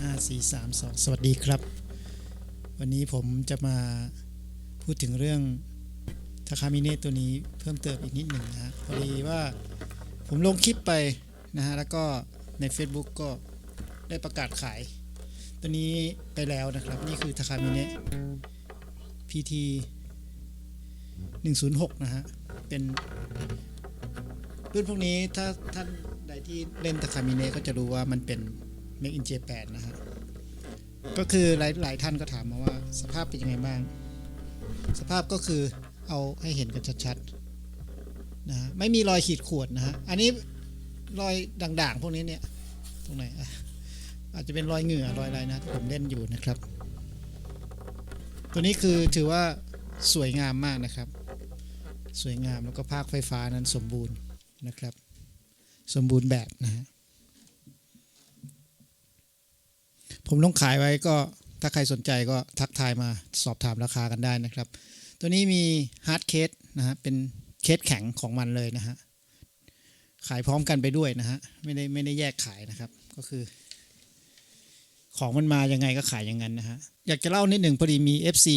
ห้าสี่สามสองสวัสดีครับ วันนี้ผมจะมาพูดถึงเรื่องทาคามิเนะตัวนี้เพิ่มเติมอีกนิดหนึ่งนะฮะพอดีว่าผมลงคลิปไปนะฮะ แล้วก็ใน Facebook ก็ได้ประกาศขาย ตัวนี้ไปแล้วนะครับ นี่คือทาคามิเนะ PT 106 นะฮะ เป็นรุ่นพวกนี้ถ้าท่านใดที่เล่นทาคามิเนะก็จะรู้ว่ามันเป็น Make in Japan นะฮะ ก็คือหลายหลายท่านก็ถามมาว่าสภาพเป็นยังไงบ้าง สภาพก็คือเอาให้เห็นกันชัดๆนะฮะไม่มีรอยขีดข่วนนะฮะ อันนี้รอยด่างๆ พวกนี้เนี่ย ตรงไหนอะอาจจะเป็นรอยเหงื่อรอยอะไรนะที่ผมเล่นอยู่นะครับ ตัวนี้คือถือว่าสวยงามมากนะครับ สวยงามแล้วก็ภาคไฟฟ้านั้นสมบูรณ์นะครับ สมบูรณ์แบบนะฮะ ผมลงขายไว้ก็ถ้าใครสนใจก็ทักทายมาสอบถามราคากันได้นะครับ ตัวนี้มีฮาร์ดเคสนะฮะเป็นเคสแข็งของมันเลยนะฮะขายพร้อมกันไปด้วยนะฮะไม่ได้ไม่ได้แยกขายนะครับก็คือ ของมันมายังไงก็ขายอย่างนั้นนะฮะอยากจะเล่านิดหนึ่งพอดีมี FC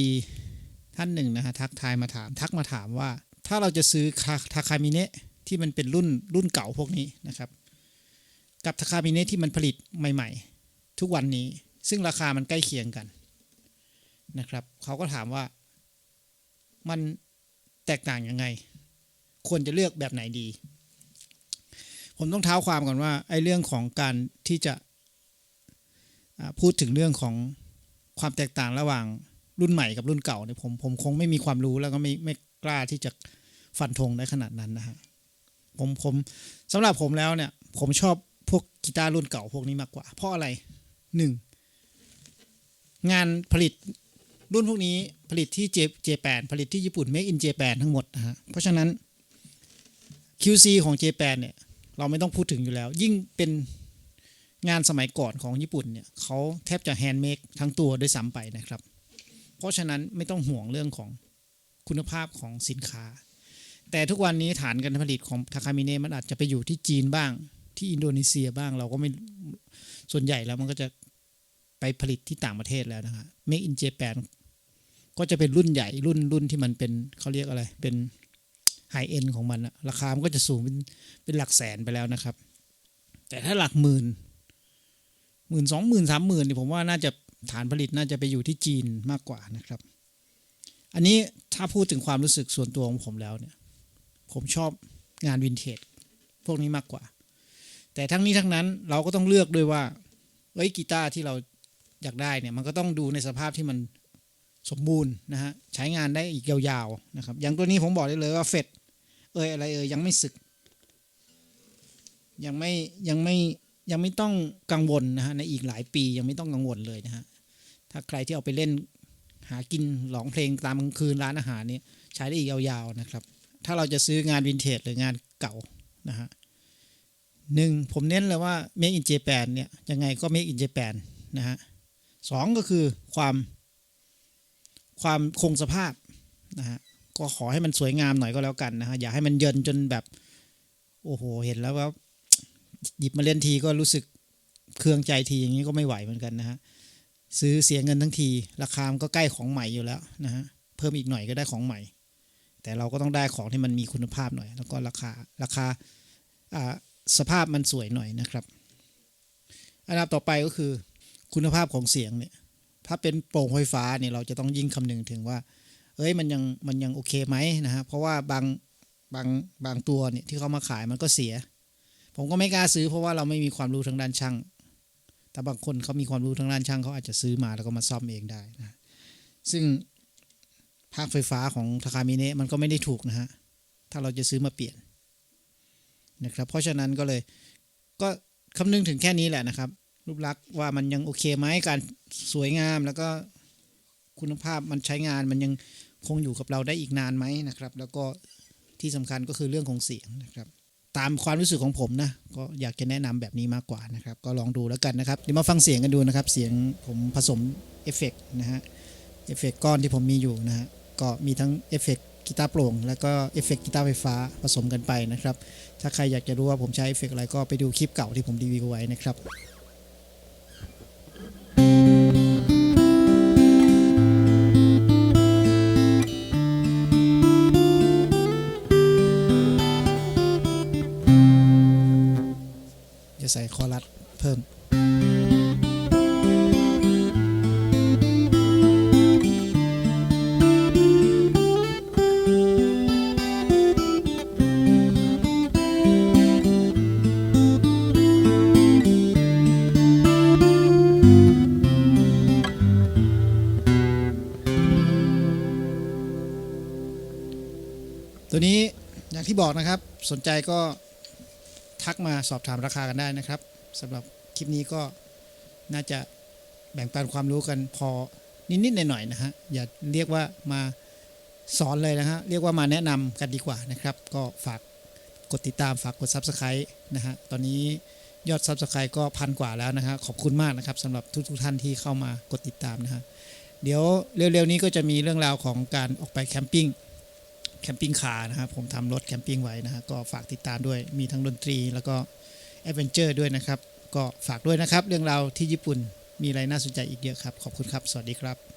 ท่านหนึ่งนะฮะทักทายมาถาม ทักมาถามว่า ถ้าเราจะซื้อคาทาคามิเนะที่มันเป็นรุ่นรุ่นเก่าพวกนี้นะครับ กับทาคามิเนะที่มันผลิตใหม่ ๆ ทุกวันนี้ ซึ่งราคามันใกล้เคียงกันนะครับเขาก็ถามว่ามันแตกต่างยังไง ควรจะเลือกแบบไหนดี ผมต้องเท้าความก่อนว่าไอ้เรื่องของการที่จะพูดถึงเรื่องของความแตกต่างระหว่างรุ่นใหม่กับรุ่นเก่าเนี่ยผมผมคงไม่มีความรู้แล้วก็ไม่ไม่กล้าที่จะฟันธงได้ขนาดนั้นนะฮะผมผมสำหรับผมแล้วเนี่ย ผมชอบพวกกีตาร์รุ่นเก่าพวกนี้มากกว่า เพราะอะไร หนึ่งงานผลิตรุ่นพวกนี้ผลิตที่เจเจแปนผลิตที่ญี่ปุ่น Make in Japan ทั้งหมดนะฮะเพราะฉะนั้น QC ของเจแปนเนี่ยเราไม่ต้องพูดถึงอยู่แล้ว ยิ่งเป็นงานสมัยก่อนของญี่ปุ่นเนี่ยเขาแทบจะแฮนด์เมดทั้งตัวด้วยซ้ำไปนะครับ เพราะฉะนั้นไม่ต้องห่วงเรื่องของคุณภาพของสินค้า แต่ทุกวันนี้ฐานการผลิตของทาคามิเนะมันอาจจะไปอยู่ที่จีนบ้าง ที่อินโดนีเซียบ้างเราก็ไม่ส่วนใหญ่แล้วมันก็จะไปผลิตที่ต่างประเทศแล้วนะฮะ Make in Japan ก็จะเป็นรุ่นใหญ่รุ่นรุ่นที่มันเป็นเขาเรียกอะไร เป็นไฮเอ็นของมันอะราคามันก็จะสูงเป็นเป็นหลักแสนไปแล้วนะครับ แต่ถ้าหลักหมื่นหมื่นสองหมื่นสามหมื่นนี่ผมว่าน่าจะฐานผลิตน่าจะไปอยู่ที่จีนมากกว่านะครับ อันนี้ถ้าพูดถึงความรู้สึกส่วนตัวของผมแล้วเนี่ย ผมชอบงานวินเทจพวกนี้มากกว่า แต่ทั้งนี้ทั้งนั้นเราก็ต้องเลือกด้วยว่าเอ้ยกีตาร์ที่เราอยากได้เนี่ยมันก็ต้องดูในสภาพที่มันสมบูรณ์นะฮะใช้งานได้อีกยาวๆนะครับอย่างตัวนี้ผมบอกได้เลยว่าเฟดเอยอะไรเอยยังไม่สึก ยังไม่ยังไม่ยังไม่ต้องกังวลนะฮะในอีกหลายปียังไม่ต้องกังวลเลยนะฮะถ้าใครที่เอาไปเล่นหากินร้องเพลงตามกลางคืนร้านอาหารเนี่ยใช้ได้อีกยาวๆนะครับ ถ้าเราจะซื้องานวินเทจหรืองานเก่านะฮะ หนึ่งผมเน้นเลยว่า Make in Japan เนี่ยยังไงก็ Make in Japan นะฮะสองก็คือความความคงสภาพนะฮะก็ขอให้มันสวยงามหน่อยก็แล้วกันนะฮะอย่าให้มันเยินจนแบบ โอ้โห เห็นแล้วว่าหยิบมาเล่นทีก็รู้สึกเครืองใจทีอย่างนี้ก็ไม่ไหวเหมือนกันนะฮะซื้อเสียเงินทั้งที ราคามันก็ใกล้ของใหม่อยู่แล้วนะฮะเพิ่มอีกหน่อยก็ได้ของใหม่ แต่เราก็ต้องได้ของที่มันมีคุณภาพหน่อย แล้วก็ราคาราคาอ่า สภาพมันสวยหน่อยนะครับ อันดับต่อไปก็คือคุณภาพของเสียงเนี่ยถ้าเป็นโปร่งไฟฟ้าเนี่ยเราจะต้องยิ่งคำนึงถึงว่า เอ้ยมันยังมันยังโอเคไหมนะฮะเพราะว่าบางบางบางตัวเนี่ยที่เขามาขายมันก็เสีย ผมก็ไม่กล้าซื้อเพราะว่าเราไม่มีความรู้ทางด้านช่าง แต่บางคนเขามีความรู้ทางด้านช่างเขาอาจจะซื้อมาแล้วก็มาซ่อมเองได้นะซึ่งภาคไฟฟ้าของทาคามิเนะมันก็ไม่ได้ถูกนะฮะถ้าเราจะซื้อมาเปลี่ยน นะครับ เพราะฉะนั้นก็เลยก็คำนึงถึงแค่นี้แหละนะครับ รูปลักษณ์ว่ามันยังโอเคไหมการสวยงามแล้วก็คุณภาพมันใช้งานมันยังคงอยู่กับเราได้อีกนานไหมนะครับ แล้วก็ที่สำคัญก็คือเรื่องของเสียงนะครับ ตามความรู้สึกของผมนะ ก็อยากจะแนะนำแบบนี้มากกว่านะครับ ก็ลองดูแล้วกันนะครับเดี๋ยวมาฟังเสียงกันดูนะครับ เสียงผมผสมเอฟเฟกต์นะฮะเอฟเฟกต์ก้อนที่ผมมีอยู่นะฮะก็มีทั้งเอฟเฟกต์ กีตาร์โปร่ง แล้วก็เอฟเฟกกีตาร์ไฟฟ้าผสมกันไปนะครับ ถ้าใครอยากจะรู้ว่าผมใช้เอฟเฟกอะไรก็ไปดูคลิปเก่าที่ผมรีวิวไว้นะครับจะใส่คอรัดเพิ่ม ตัวนี้อย่างที่บอกนะครับสนใจก็ทักมาสอบถามราคากันได้นะครับสำหรับคลิปนี้ก็น่าจะแบ่งปันความรู้กันพอนิดๆหน่อยๆนะฮะอย่าเรียกว่ามาสอนเลยนะฮะเรียกว่ามาแนะนำกันดีกว่านะครับ ก็ฝากกดติดตามฝากกด Subscribe นะฮะตอนนี้ยอด Subscribe ก็พันกว่าแล้วนะฮะขอบคุณมากนะครับสำหรับทุกๆท่านที่เข้ามากดติดตามนะฮะเดี๋ยวเร็วๆนี้ก็จะมีเรื่องราวของการออกไปแคมปิ้ง แคมปิ้งคาร์นะครับผมทำรถแคมปิ้งไว้นะฮะก็ฝากติดตามด้วยมีทั้งดนตรีแล้วก็แอดเวนเจอร์ด้วยนะครับ ก็ฝากด้วยนะครับ เรื่องราวที่ญี่ปุ่นมีอะไรน่าสนใจอีกเยอะครับ ขอบคุณครับ สวัสดีครับ